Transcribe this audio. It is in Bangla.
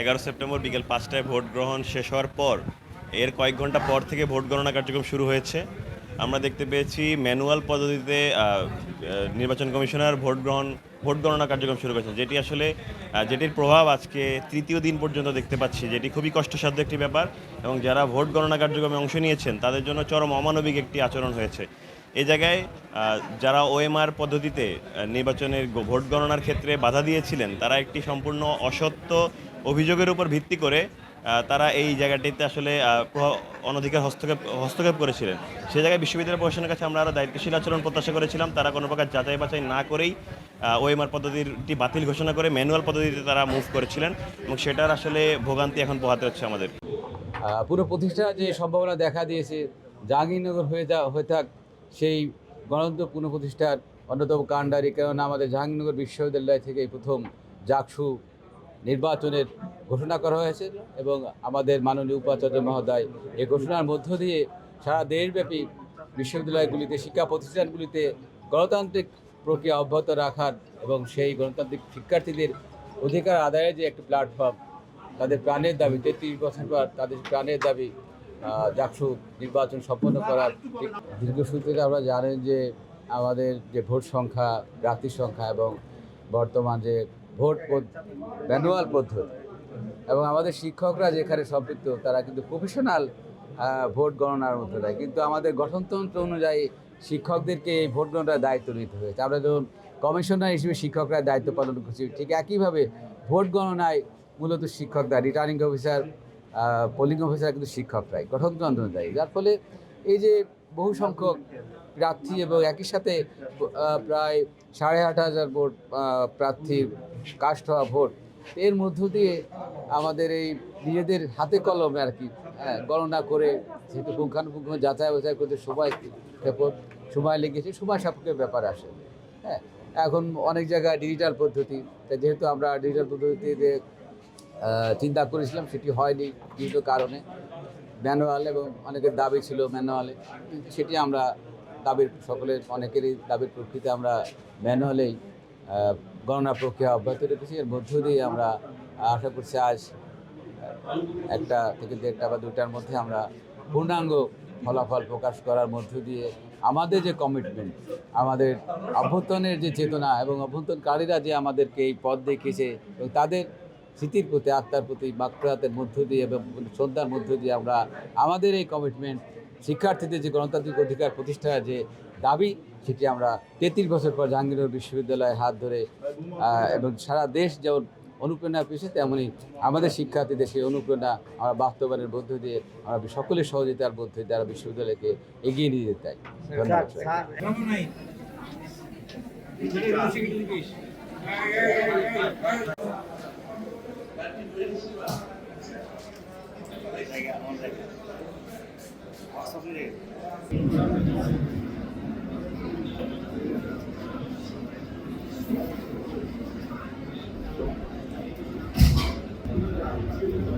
এগারো সেপ্টেম্বর বিকেল পাঁচটায় ভোট গ্রহণ শেষ হওয়ার পর, এর কয়েক ঘণ্টা পর থেকে ভোট গণনা কার্যক্রম শুরু হয়েছে। আমরা দেখতে পেয়েছি ম্যানুয়াল পদ্ধতিতে নির্বাচন কমিশনার ভোট গ্রহণ ভোট গণনা কার্যক্রম শুরু করেছেন। যেটি আসলে যেটির প্রভাব আজকে তৃতীয় দিন পর্যন্ত দেখতে পাচ্ছি, যেটি খুবই কষ্টসাধ্য একটি ব্যাপার এবং যারা ভোট গণনা কার্যক্রমে অংশ নিয়েছেন, তাদের জন্য চরম অমানবিক একটি আচরণ হয়েছে। এ জায়গায় যারা ওএমআর পদ্ধতিতে নির্বাচনের ভোট গণনার ক্ষেত্রে বাধা দিয়েছিলেন, তারা একটি সম্পূর্ণ অসত্য অভিযোগের উপর ভিত্তি করে তারা এই জায়গাটিতে আসলে অনধিকার হস্তক্ষেপ হস্তক্ষেপ করেছিলেন। সেই জায়গায় বিশ্ববিদ্যালয় প্রশাসনের কাছে আমরা আরও দায়িত্বশীল আচরণ প্রত্যাশা করেছিলাম। তারা কোনো প্রকার যাচাই বাছাই না করেই ওএমআর পদ্ধতিটি বাতিল ঘোষণা করে ম্যানুয়াল পদ্ধতিতে তারা মুভ করেছিলেন এবং সেটার আসলে ভোগান্তি এখন পোহাতে হচ্ছে আমাদের। পুরো প্রতিষ্ঠা যে সম্ভাবনা দেখা দিয়েছে, জাহাঙ্গীরনগর হয়ে যা হয়ে থাক, সেই গণতন্ত্র পুনঃপ্রতিষ্ঠার অন্যতম কাণ্ডারি, কেননা আমাদের জাহাঙ্গীরনগর বিশ্ববিদ্যালয় থেকে প্রথম জাকসু নির্বাচনের ঘোষণা করা হয়েছে এবং আমাদের মাননীয় উপাচার্য মহোদয় এই ঘোষণার মধ্য দিয়ে সারা দেশব্যাপী বিশ্ববিদ্যালয়গুলিতে, শিক্ষা প্রতিষ্ঠানগুলিতে গণতান্ত্রিক প্রক্রিয়া অব্যাহত রাখার এবং সেই গণতান্ত্রিক শিক্ষার্থীদের অধিকার আদায়ের যে একটি প্ল্যাটফর্ম তাদের প্রাণের দাবি, তেত্রিশ বছর পর তাদের প্রাণের দাবি জাকসু নির্বাচন সম্পন্ন করার দীর্ঘসূত্রে আমরা জানেন যে আমাদের যে ভোট সংখ্যা, প্রার্থীর সংখ্যা এবং বর্তমান যে ভোট ম্যানুয়াল পদ্ধতি এবং আমাদের শিক্ষকরা যেখানে সম্পৃক্ত, তারা কিন্তু প্রফেশনাল ভোট গণনার মধ্যে দেয়। কিন্তু আমাদের গঠনতন্ত্র অনুযায়ী শিক্ষকদেরকে এই ভোট গণনার দায়িত্ব নিতে হয়েছে। আমরা যখন কমিশনার হিসেবে শিক্ষকরা দায়িত্ব পালন করছি। ঠিক একইভাবে ভোট গণনায় মূলত শিক্ষকরা, রিটার্নিং অফিসার পোলিং অফিসার কিন্তু শিক্ষকরাই গঠনতন্ত্র অনুযায়ী যার ফলে এই যে বহু সংখ্যক প্রার্থী এবং একই সাথে প্রায় সাড়ে আট হাজার ভোট প্রার্থীর কাস্ট হওয়া ভোট এর মধ্য দিয়ে আমাদের এই নিজেদের হাতে কলমে আর কি হ্যাঁ, গণনা করে যেহেতু পুঙ্খানুপুঙ্খ যাচাই বাছাই করতে সময় ক্ষেপণ সময় লেগেছে সময় সাপেক্ষের ব্যাপার আসে হ্যাঁ। এখন অনেক জায়গায় ডিজিটাল পদ্ধতি যেহেতু আমরা ডিজিটাল পদ্ধতিতে চিন্তা করেছিলাম সেটি হয়নি বিভিন্ন কারণে। ম্যানুয়াল এবং অনেকের দাবি ছিল ম্যানুয়ালে সেটি আমরা দাবির সকলের অনেকেরই দাবির প্রকৃতি আমরা ম্যানুয়ালেই গণনা প্রক্রিয়া অব্যাহত রেখেছি। এর মধ্য দিয়ে আমরা আশা করছি আজ একটা থেকে দেড়টা বা দুটার মধ্যে আমরা পূর্ণাঙ্গ ফলাফল প্রকাশ করার মধ্য দিয়ে আমাদের যে কমিটমেন্ট আমাদের অভ্যন্তনের যে চেতনা এবং অভ্যন্তরকারীরা যে আমাদেরকে এই পথ দেখিয়েছে এবং তাদের স্মৃতির প্রতি, আত্মার প্রতি বাক্যাতের মধ্য দিয়ে এবং শ্রদ্ধার মধ্য দিয়ে আমরা আমাদের এই কমিটমেন্ট শিক্ষার্থীদের যে গণতান্ত্রিক অধিকার প্রতিষ্ঠা যে দাবি সেটি আমরা তেত্রিশ বছর পর জাহাঙ্গীরনগর বিশ্ববিদ্যালয়ে হাত ধরে এবং সারা দেশ যেমন অনুপ্রেরণা পেয়েছে তেমনই আমাদের শিক্ষার্থীদের সেই অনুপ্রেরণা আমরা বাস্তবায়নের মধ্য দিয়ে আমরা সকলের সহযোগিতার মধ্যে দিয়ে আমরা বিশ্ববিদ্যালয়কে এগিয়ে নিয়ে যেতে চাই ধন্যবাদ